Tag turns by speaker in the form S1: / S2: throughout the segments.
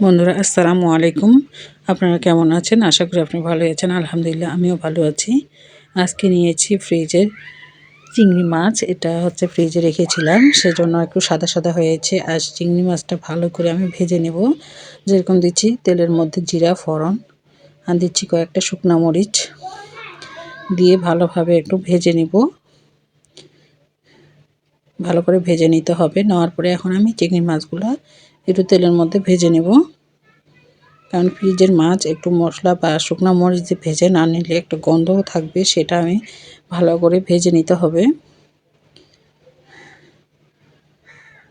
S1: বন্ধুরা, আসসালামু আলাইকুম। আপনারা কেমন আছেন? আশা করি আপনি ভালো আছেন। আলহামদুলিল্লাহ, আমিও ভালো আছি। আজকে নিয়েছি ফ্রিজের চিংড়ি মাছ। এটা হচ্ছে ফ্রিজে রেখেছিলাম। সেজন্য একটু সাদা সাদা হয়েছে। আর চিংড়ি মাছটা ভালো করে আমি ভেজে নেব। যেরকম দিচ্ছি, তেলের মধ্যে জিরা, ফড়ন, আর দিচ্ছি কয়েকটা শুকনো মরিচ দিয়ে ভালোভাবে একটু ভেজে নেব। ভালো করে ভেজে নিতে হবে। নেওয়ার পরে এখন আমি চিংড়ি মাছগুলো একটু তেলের মধ্যে ভেজে নেব। কারণ ফ্রিজের মাছ একটু মশলা বা শুকনো মরিচ দিয়ে ভেজে না নিলে একটু গন্ধও থাকবে, সেটা আমি ভালো করে ভেজে নিতে হবে।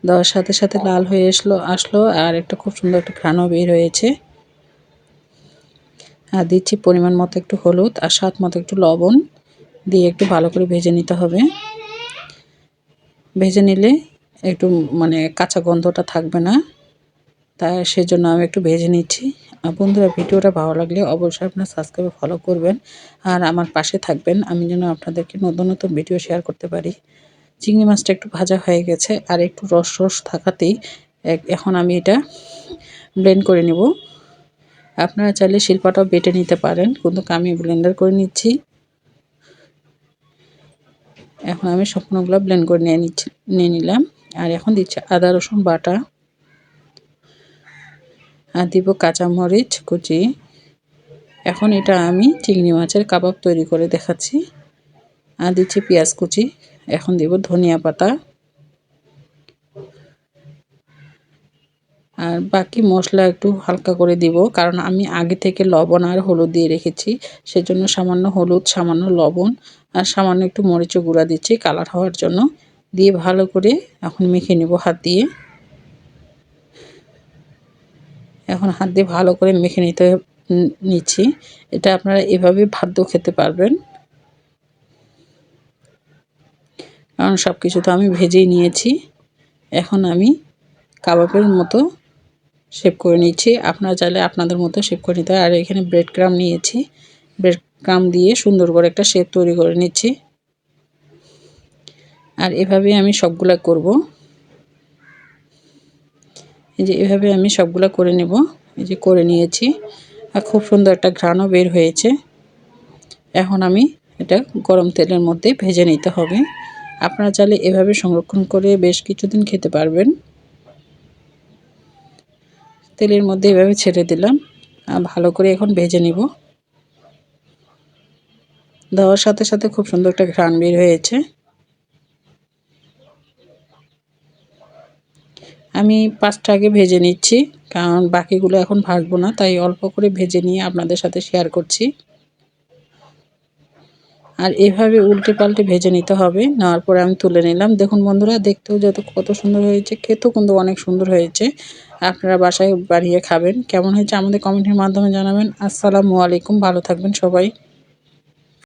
S1: দেওয়ার সাথে সাথে লাল হয়ে আসলো আসলো আর একটা খুব সুন্দর একটা ঘ্রাণও বের হয়েছে। আর দিচ্ছি পরিমাণ মতো একটু হলুদ আর স্বাদ মতো একটু লবণ দিয়ে একটু ভালো করে ভেজে নিতে হবে। ভেজে নিলে একটু মানে কাঁচা গন্ধটা থাকবে না। তাই সেজন্য আমি একটু ভেজে নিচ্ছি। বন্ধুরা, ভিডিওটা ভালো লাগলে অবশ্যই আপনার সাবস্ক্রাইবে ফলো করবেন। আর আমার পাশে থাকবেন, আমি যেন আপনাদেরকে নতুন নতুন ভিডিও শেয়ার করতে পারি। চিংড়ি মাছটা একটু ভাজা হয়ে গেছে, আর একটু রস রস থাকাতেই এখন আমি এটা ব্লেন্ড করে নেব। আপনারা চাইলে শিল্পাটাও বেটে নিতে পারেন, কিন্তু আমি ব্লেন্ডার করে নিচ্ছি। এখন আমি সম্পূর্ণগুলো ব্লেন্ড করে নিয়ে নিচ্ছি নিয়ে নিলাম। আর এখন দিচ্ছি আদা, রসুন বাটা। আর দিব কাঁচামরিচ, কুচি। এখন এটা আমি চিংড়ি মাছের কাবাব তৈরি করে দেখাচ্ছি। আর দিচ্ছি পেঁয়াজ কুচি, এখন দিব ধনিয়া পাতা। আর বাকি মশলা একটু হালকা করে দিব, কারণ আমি আগে থেকে লবণ আর হলুদ দিয়ে রেখেছি। সেজন্য সামান্য হলুদ, সামান্য লবণ আর সামান্য একটু মরিচ গুঁড়া দিচ্ছি কালার হওয়ার জন্য। দিয়ে ভালো করে এখন মেখে নেব হাত দিয়ে। এখন হাত দিয়ে ভালো করে মেখে নিতে নিচ্ছি। এটা আপনারা এভাবে ভাত খেতে পারবেন। কারণ সব কিছু তো আমি ভেজেই নিয়েছি। এখন আমি কাবাবের মতো শেপ করে নিচ্ছি। আপনারা চাইলে আপনাদের মতো শেপ করে নিতে আর এখানে ব্রেড ক্রাম নিয়েছি। ব্রেড ক্রাম দিয়ে সুন্দর করে একটা শেপ তৈরি করে নিচ্ছি। আর এভাবে আমি সবগুলা করব। এই যে এভাবে আমি সবগুলো করে নেব। এই যে করে নিয়েছি। আর খুব সুন্দর একটা ঘ্রাণও বের হয়েছে। এখন আমি এটা গরম তেলের মধ্যে ভেজে নিতে হবে। আপনারা চাইলে এভাবে সংরক্ষণ করে বেশ কিছুদিন খেতে পারবেন। তেলের মধ্যে এভাবে ছেড়ে দিলাম। আর ভালো করে এখন ভেজে নিব। দেওয়ার সাথে সাথে খুব সুন্দর একটা ঘ্রাণ বের হয়েছে। আমি পাঁচটা আগে ভেজে নিচ্ছি, কারণ বাকিগুলো এখন ভাজবো না, তাই অল্প করে ভেজে নিয়ে আপনাদের সাথে শেয়ার করছি। আর এভাবে উল্টে পাল্টে ভেজে নিতে হবে, নেওয়ার পরে আমি তুলে নিলাম। দেখুন বন্ধুরা, দেখতেও যত, কত সুন্দর হয়েছে, খেতেও কিন্তু অনেক সুন্দর হয়েছে। আপনারা বাসায় বাড়িয়ে খাবেন। কেমন হয়েছে আমাদের কমেন্টের মাধ্যমে জানাবেন। আসসালামু আলাইকুম, ভালো থাকবেন সবাই।